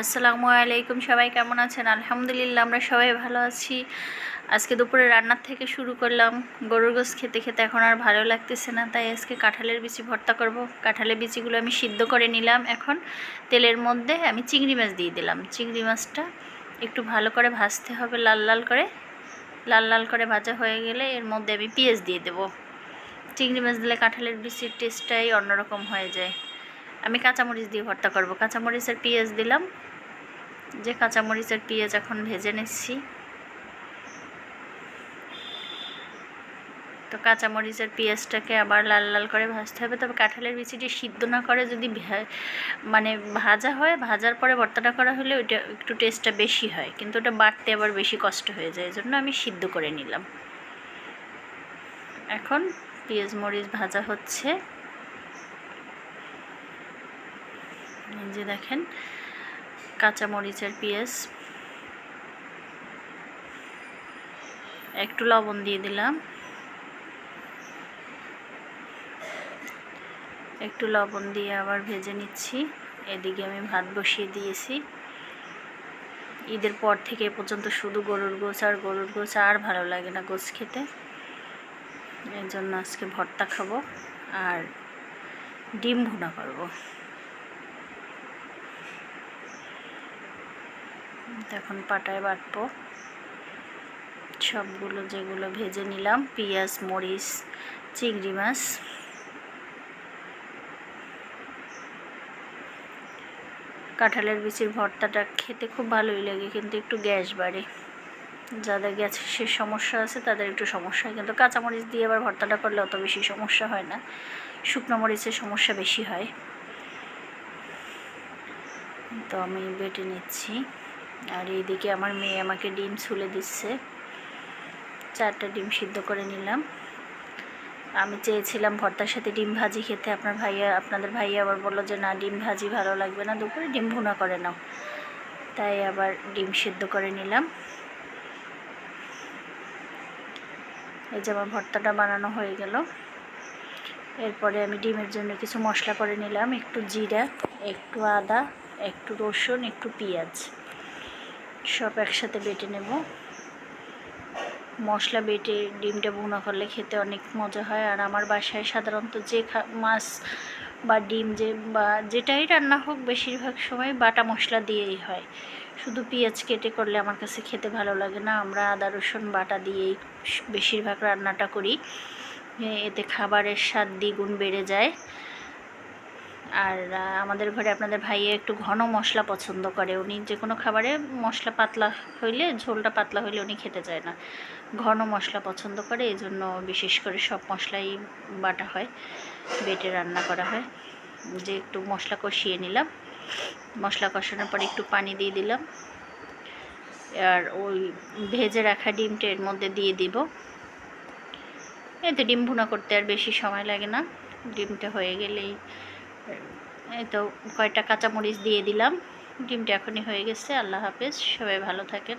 আসসালামু আলাইকুম, সবাই কেমন আছেন? আলহামদুলিল্লাহ, আমরা সবাই ভালো আছি। আজকে দুপুরে রান্নার থেকে শুরু করলাম। গরুর গোস খেতে খেতে এখন আর ভালো লাগতেছে না, তাই আজকে কাঁঠালের বিচি ভর্তা করব। কাঁঠালের বিচিগুলো আমি সিদ্ধ করে নিলাম এখন। তেলের মধ্যে আমি চিংড়ি মাছ দিয়ে দিলাম। চিংড়ি মাছটা একটু ভালো করে ভাজতে হবে লাল লাল করে। লাল লাল করে ভাজা হয়ে গেলে এর মধ্যে আমি পেঁয়াজ দিয়ে দেবো। চিংড়ি মাছ দিলে কাঁঠালের বিচির টেস্টটাই অন্যরকম হয়ে যায়। আমি কাঁচামরিচ দিয়ে ভর্তা করব। কাঁচামরিচের পেঁয়াজ দিলাম। যে কাঁচামরিচের পেঁয়াজ এখন ভেজে নিচ্ছি। তো কাঁচামরিচের পেঁয়াজটাকে আবার লাল লাল করে ভাজতে হবে। তবে কাঁঠালের বিচিটি সিদ্ধ না করে যদি মানে ভাজা হয়, ভাজার পরে ভর্তাটা করা হলে ওইটা একটু টেস্টটা বেশি হয়। কিন্তু ওটা বাড়তে আবার বেশি কষ্ট হয়ে যায়। এই জন্য আমি সিদ্ধ করে নিলাম। এখন পেঁয়াজ মরিচ ভাজা হচ্ছে। যে দেখেন কাঁচা মরিচের পেঁয়াজ। একটু লবণ দিয়ে দিলাম। একটু লবণ দিয়ে আবার ভেজে নিচ্ছি। এদিকে আমি ভাত বসিয়ে দিয়েছি। ঈদের পর থেকে পর্যন্ত শুধু গরুর গোছ আর গরুর গোছ আর ভালো লাগে না গোছ খেতে। এর জন্য আজকে ভর্তা খাব আর ডিম ভুনা করব। এখন পাটায় বাটবো। সবগুলো যেগুলো ভেজে নিলাম, পেঁয়াজ, মরিচ, চিংড়ি মাছ। কাঁঠালের বিচির ভর্তাটা খেতে খুব ভালোই লাগে, কিন্তু একটু গ্যাস বাড়ে। যাদের গ্যাসের সমস্যা আছে, তাদের একটু সমস্যা হয়। কিন্তু কাঁচামরিচ দিয়ে আবার ভর্তাটা করলে অত বেশি সমস্যা হয় না। শুকনো মরিচের সমস্যা বেশি হয়। তো আমি বেটে নিচ্ছি। আর এইদিকে আমার মেয়ে আমাকে ডিম ছুলে দিচ্ছে। চারটা ডিম সিদ্ধ করে নিলাম। আমি চেয়েছিলাম ভর্তার সাথে ডিম ভাজি খেতে। আপনার ভাইয়া, আপনাদের ভাইয়া আবার বলল যে, না, ডিম ভাজি ভালো লাগবে না, দুপুরে ডিম ভুনা করে নাও। তাই আবার ডিম সিদ্ধ করে নিলাম। এই যে আমার ভর্তাটা বানানো হয়ে গেল। এরপরে আমি ডিমের জন্য কিছু মশলা করে নিলাম। একটু জিরা, একটু আদা, একটু রসুন, একটু পেঁয়াজ। সব একসাথে বেটে নেব। মশলা বেটে ডিমটা ভুনা করলে খেতে অনেক মজা হয়। আর আমার বাসায় সাধারণত যে মাছ বা ডিম যে, বা যেটাই রান্না হোক বেশিরভাগ সময় বাটা মশলা দিয়েই হয়। শুধু পেঁয়াজ কেটে করলে আমার কাছে খেতে ভালো লাগে না। আমরা আদা, রসুন বাটা দিয়েই বেশিরভাগ রান্নাটা করি। এতে খাবারের স্বাদ দ্বিগুণ বেড়ে যায়। আর আমাদের ঘরে আপনাদের ভাইয়া একটু ঘন মশলা পছন্দ করে। উনি যে কোনো খাবারে মশলা পাতলা হইলে, ঝোলটা পাতলা হইলে উনি খেতে চায় না। ঘন মশলা পছন্দ করে এই জন্য বিশেষ করে সব মশলাই বাটা হয়, বেটে রান্না করা হয়। যে একটু মশলা কষিয়ে নিলাম। মশলা কষানোর পরে একটু পানি দিয়ে দিলাম। আর ওই ভেজে রাখা ডিমটা এর মধ্যে দিয়ে দিব। এতে ডিম ভুনা করতে আর বেশি সময় লাগে না। ডিমটা হয়ে গেলেই এই তো কয়টা কাঁচামরিচ দিয়ে দিলাম। ডিমটা এখনই হয়ে গেছে। আল্লাহ হাফেজ। সবাই ভালো থাকেন।